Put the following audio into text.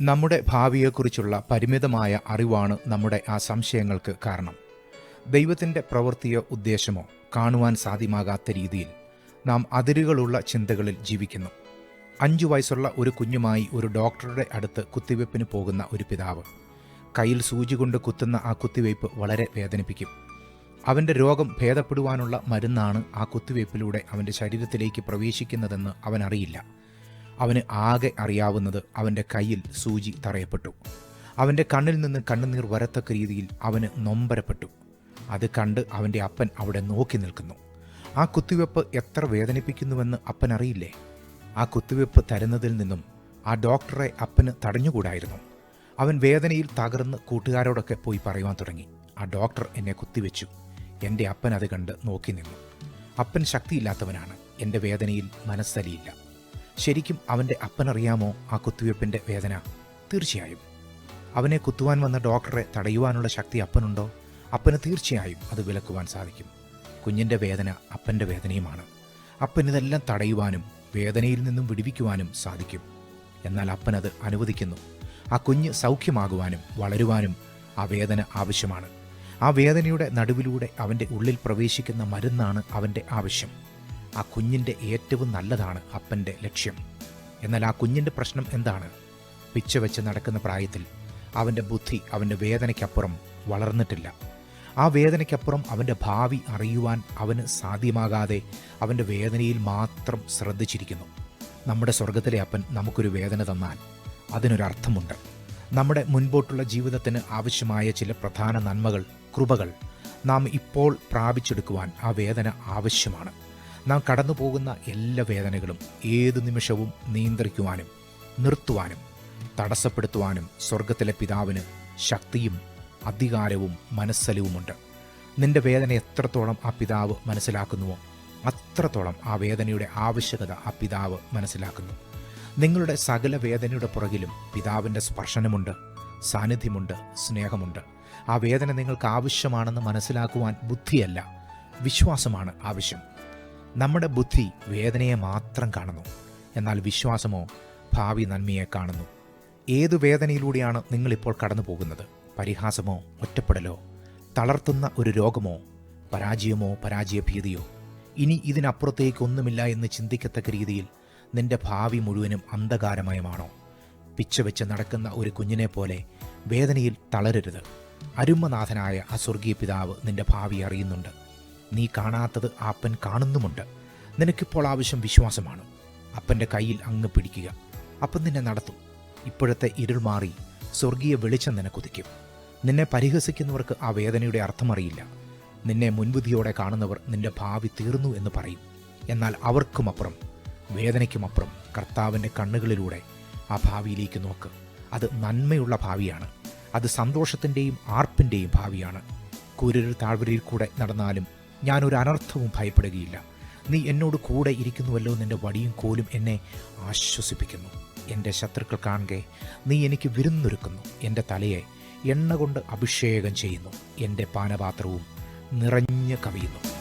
നമ്മുടെ ഭാവിയെക്കുറിച്ചുള്ള പരിമിതമായ അറിവാണ് നമ്മുടെ ആ സംശയങ്ങൾക്ക് കാരണം. ദൈവത്തിന്റെ പ്രവൃത്തിയോ ഉദ്ദേശമോ കാണുവാൻ സാധ്യമാകാത്ത രീതിയിൽ നാം അതിരുകളുള്ള ചിന്തകളിൽ ജീവിക്കുന്നു. അഞ്ചു വയസ്സുള്ള ഒരു കുഞ്ഞുമായി ഒരു ഡോക്ടറുടെ അടുത്ത് കുത്തിവയ്പ്പിന് പോകുന്ന ഒരു പിതാവ് കയ്യിൽ സൂചി കൊണ്ട് കുത്തുന്ന ആ കുത്തിവയ്പ്പ് വളരെ വേദനിപ്പിക്കും. അവന്റെ രോഗം ഭേദപ്പെടുവാനുള്ള മരുന്നാണ് ആ കുത്തിവയ്പ്പിലൂടെ അവന്റെ ശരീരത്തിലേക്ക് പ്രവേശിക്കുന്നതെന്ന് അവൻ അറിയില്ല അവന് ആകെ അറിയാവുന്നത് അവന്റെ കയ്യിൽ സൂചി തറയപ്പെട്ടു. അവന്റെ കണ്ണിൽ നിന്ന് കണ്ണുനീർ വരത്തക്ക രീതിയിൽ അവന് നൊമ്പരപ്പെട്ടു. അത് കണ്ട് അവന്റെ അപ്പൻ അവിടെ നോക്കി നിൽക്കുന്നു. ആ കുത്തിവെപ്പ് എത്ര വേദനിപ്പിക്കുന്നുവെന്ന് അപ്പൻ അറിയില്ലേ? ആ കുത്തിവെപ്പ് തരുന്നതിൽ നിന്നും ആ ഡോക്ടറെ അപ്പന് തടഞ്ഞുകൂടായിരുന്നു. അവൻ വേദനയിൽ തകർന്ന് കൂട്ടുകാരോടൊക്കെ പോയി പറയുവാൻ തുടങ്ങി. ആ ഡോക്ടർ എന്നെ കുത്തിവെച്ചു. എന്റെ അപ്പൻ അത് കണ്ട് നോക്കി നിന്നു. അപ്പൻ ശക്തിയില്ലാത്തവനാണ്. എന്റെ വേദനയിൽ മനസ്സലിയില്ല. ശരിക്കും അവന്റെ അപ്പനറിയാമോ ആ കുത്തിവയ്പ്പിന്റെ വേദന? തീർച്ചയായും. അവനെ കുത്തുവാൻ വന്ന ഡോക്ടറെ തടയുവാനുള്ള ശക്തി അപ്പനുണ്ടോ? അപ്പന് തീർച്ചയായും അത് വിലക്കുവാൻ സാധിക്കും. കുഞ്ഞിന്റെ വേദന അപ്പന്റെ വേദനയുമാണ്. അപ്പൻ ഇതെല്ലാം തടയുവാനും വേദനയിൽ നിന്നും വിടുവിക്കുവാനും സാധിക്കും. എന്നാൽ അപ്പൻ അത് അനുവദിക്കുന്നു. ആ കുഞ്ഞ് സൗഖ്യമാകുവാനും വളരുവാനും ആ വേദന ആവശ്യമാണ്. ആ വേദനയുടെ നടുവിലൂടെ അവന്റെ ഉള്ളിൽ പ്രവേശിക്കുന്ന മരുന്നാണ് അവന്റെ ആവശ്യം. ആ കുഞ്ഞിന്റെ ഏറ്റവും നല്ലതാണ് അപ്പന്റെ ലക്ഷ്യം. എന്നാൽ ആ കുഞ്ഞിന്റെ പ്രശ്നം എന്താണ്? പിച്ച വെച്ച് നടക്കുന്ന പ്രായത്തിൽ അവന്റെ ബുദ്ധി അവന്റെ വേദനയ്ക്കപ്പുറം വളർന്നിട്ടില്ല. ആ വേദനയ്ക്കപ്പുറം അവന്റെ ഭാവി അറിയുവാൻ അവന് സാധ്യമാകാതെ അവന്റെ വേദനയിൽ മാത്രം ശ്രദ്ധിച്ചിരിക്കുന്നു. നമ്മുടെ സ്വർഗത്തിലെ അപ്പൻ നമുക്കൊരു വേദന തന്നാൽ അതിനൊരർത്ഥമുണ്ട്. നമ്മുടെ മുൻപോട്ടുള്ള ജീവിതത്തിന് ആവശ്യമായ ചില പ്രധാന നന്മകൾ കൃപകൾ നാം ഇപ്പോൾ പ്രാപിച്ചെടുക്കുവാൻ ആ വേദന ആവശ്യമാണ്. നാം കടന്നു പോകുന്ന എല്ലാ വേദനകളും ഏതു നിമിഷവും നിയന്ത്രിക്കുവാനും നിർത്തുവാനും തടസ്സപ്പെടുത്തുവാനും സ്വർഗത്തിലെ പിതാവിന് ശക്തിയും അധികാരവും മനസ്സലിവുമുണ്ട്. നിന്റെ വേദന എത്രത്തോളം ആ പിതാവ് മനസ്സിലാക്കുന്നുവോ അത്രത്തോളം ആ വേദനയുടെ ആവശ്യകത ആ പിതാവ് മനസ്സിലാക്കുന്നു. നിങ്ങളുടെ സകല വേദനയുടെ പുറകിലും പിതാവിന്റെ സ്പർശനമുണ്ട് സാന്നിധ്യമുണ്ട് സ്നേഹമുണ്ട്. ആ വേദന നിങ്ങൾക്ക് ആവശ്യമാണെന്ന് മനസ്സിലാക്കുവാൻ ബുദ്ധിയല്ല വിശ്വാസമാണ് ആവശ്യം. നമ്മുടെ ബുദ്ധി വേദനയെ മാത്രം കാണുന്നു. എന്നാൽ വിശ്വാസമോ ഭാവി നന്മയെ കാണുന്നു. ഏതു വേദനയിലൂടെയാണ് നിങ്ങളിപ്പോൾ കടന്നു പോകുന്നത് പരിഹാസമോ ഒറ്റപ്പെടലോ? തളർത്തുന്ന ഒരു രോഗമോ പരാജയമോ പരാജയഭീതിയോ? ഇനി ഇതിനപ്പുറത്തേക്കൊന്നുമില്ല എന്ന് ചിന്തിക്കത്തക്ക രീതിയിൽ നിന്റെ ഭാവി മുഴുവനും അന്ധകാരമയമാണോ? പിച്ചവെച്ച് നടക്കുന്ന ഒരു കുഞ്ഞിനെ പോലെ വേദനയിൽ തളരരുത്. അരുമനാഥനായ ആ സ്വർഗീയ പിതാവ് നിന്റെ ഭാവി അറിയുന്നുണ്ട്. നീ കാണാത്തത് അപ്പൻ കാണുന്നുമുണ്ട്. നിനക്കിപ്പോൾ ആവശ്യം വിശ്വാസമാണ്. അപ്പന്റെ കയ്യിൽ അങ്ങ് പിടിക്കുക. അപ്പൻ നിന്നെ നടത്തും. ഇപ്പോഴത്തെ ഇരുൾ മാറി സ്വർഗീയ വെളിച്ചം നിനക്കുതിക്കും. നിന്നെ പരിഹസിക്കുന്നവർക്ക് ആ വേദനയുടെ അർത്ഥമറിയില്ല. നിന്നെ മുൻവിധിയോടെ കാണുന്നവർ നിന്റെ ഭാവി തീർന്നു എന്ന് പറയും. എന്നാൽ അവർക്കുമപ്പുറം വേദനയ്ക്കുമപ്പുറം കർത്താവിന്റെ കണ്ണുകളിലൂടെ ആ ഭാവിയിലേക്ക് നോക്ക്. അത് നന്മയുള്ള ഭാവിയാണ്. അത് സന്തോഷത്തിന്റെയും ആർപ്പിന്റെയും ഭാവിയാണ്. കുരു താഴ്വരയിൽ കൂടെ നടന്നാലും ഞാനൊരു അനർത്ഥവും ഭയപ്പെടുകയില്ല. നീ എന്നോട് കൂടെ ഇരിക്കുന്നുവല്ലോ നിന്റെ വടിയും കോലും എന്നെ ആശ്വസിപ്പിക്കുന്നു. എന്റെ ശത്രുക്കൾ കാണുകെ നീ എനിക്ക് വിരുന്നൊരുക്കുന്നു. എന്റെ തലയെ എണ്ണ കൊണ്ട് അഭിഷേകം ചെയ്യുന്നു. എന്റെ പാനപാത്രവും നിറഞ്ഞു കവിയുന്നു.